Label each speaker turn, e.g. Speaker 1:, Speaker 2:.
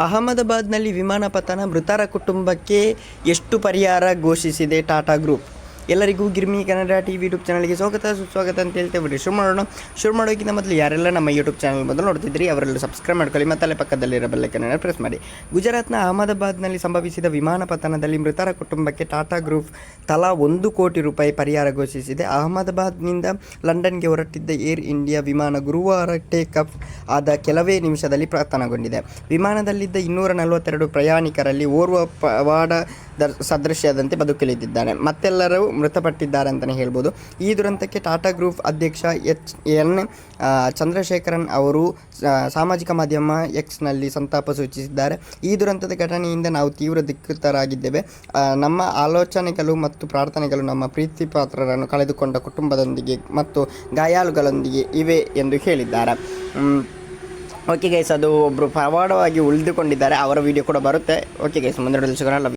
Speaker 1: ಅಹಮದಾಬಾದ್ನಲ್ಲಿ ವಿಮಾನ ಪತನ ಮೃತರ ಕುಟುಂಬಕ್ಕೆ ಎಷ್ಟು ಪರಿಹಾರ ಘೋಷಿಸಿದೆ ಟಾಟಾ ಗ್ರೂಪ್? ಎಲ್ಲರಿಗೂ Girmi Kannada T V YouTube ಚಾನಲ್ಗೆ ಸ್ವಾಗತ, ಸುಸ್ವಾಗತ ಅಂತ ಹೇಳ್ತೇವೆ ಬಿಡಿ ಶುರು ಮಾಡೋಣ. ಶುರು ಮಾಡೋಕ್ಕಿಂತ ಮೊದಲು ಯಾರೆಲ್ಲ ನಮ್ಮ ಯೂಟ್ಯೂಬ್ ಚಾನಲ್ ಮೊದಲು ನೋಡ್ತಿದ್ರಿ ಅವರೆಲ್ಲ ಸಬ್ಸ್ಕ್ರೈಬ್ ಮಾಡ್ಕೊಳ್ಳಿ, ಮತ್ತು ಅಲ್ಲೇ ಪಕ್ಕದಲ್ಲಿರೋ ಬೆಲ್ಲೈಕನ್ನ ಪ್ರೆಸ್ ಮಾಡಿ. ಗುಜರಾತ್ನ ಅಹಮದಾಬಾದ್ನಲ್ಲಿ ಸಂಭವಿಸಿದ ವಿಮಾನ ಪತನದಲ್ಲಿ ಮೃತರ ಕುಟುಂಬಕ್ಕೆ ಟಾಟಾ ಗ್ರೂಪ್ ತಲಾ ಒಂದು ಕೋಟಿ ರೂಪಾಯಿ ಪರಿಹಾರ ಘೋಷಿಸಿದೆ. ಅಹಮದಾಬಾದ್ನಿಂದ ಲಂಡನ್ಗೆ ಹೊರಟಿದ್ದ ಏರ್ ಇಂಡಿಯಾ ವಿಮಾನ ಗುರುವಾರ ಟೇಕ್ ಆಫ್ ಆದ ಕೆಲವೇ ನಿಮಿಷದಲ್ಲಿ ಪತನಗೊಂಡಿದೆ. ವಿಮಾನದಲ್ಲಿದ್ದ ಇನ್ನೂರ ನಲವತ್ತೆರಡು ಪ್ರಯಾಣಿಕರಲ್ಲಿ ಓರ್ವ ಪವಾಡ ದರ್, ಸದೃಶ್ಯದಂತೆ ಬದುಕಿಳಿದಿದ್ದಾನೆ. ಮತ್ತೆಲ್ಲರೂ ಮೃತಪಟ್ಟಿದ್ದಾರೆ ಅಂತಲೇ ಹೇಳ್ಬೋದು. ಈ ದುರಂತಕ್ಕೆ ಟಾಟಾ ಗ್ರೂಪ್ ಅಧ್ಯಕ್ಷ ಎಚ್ ಎನ್ ಚಂದ್ರಶೇಖರನ್ ಅವರು ಸಾಮಾಜಿಕ ಮಾಧ್ಯಮ ಎಕ್ಸ್ನಲ್ಲಿ ಸಂತಾಪ ಸೂಚಿಸಿದ್ದಾರೆ. ಈ ದುರಂತದ ಘಟನೆಯಿಂದ ನಾವು ತೀವ್ರ ದಿಕ್ಕೃತರಾಗಿದ್ದೇವೆ. ನಮ್ಮ ಆಲೋಚನೆಗಳು ಮತ್ತು ಪ್ರಾರ್ಥನೆಗಳು ನಮ್ಮ ಪ್ರೀತಿ ಪಾತ್ರರನ್ನು ಕಳೆದುಕೊಂಡ ಕುಟುಂಬದೊಂದಿಗೆ ಮತ್ತು ಗಾಯಾಳುಗಳೊಂದಿಗೆ ಇವೆ ಎಂದು ಹೇಳಿದ್ದಾರೆ. ಓಕೆ ಗೈಸ್ ಅದು ಒಬ್ಬರು ಪವಾಡವಾಗಿ ಉಳಿದುಕೊಂಡಿದ್ದಾರೆ. ಅವರ ವಿಡಿಯೋ ಕೂಡ ಬರುತ್ತೆ. ಓಕೆ ಗೈಸ್ ಮುಂದೆ ಸಿಗೋಣ.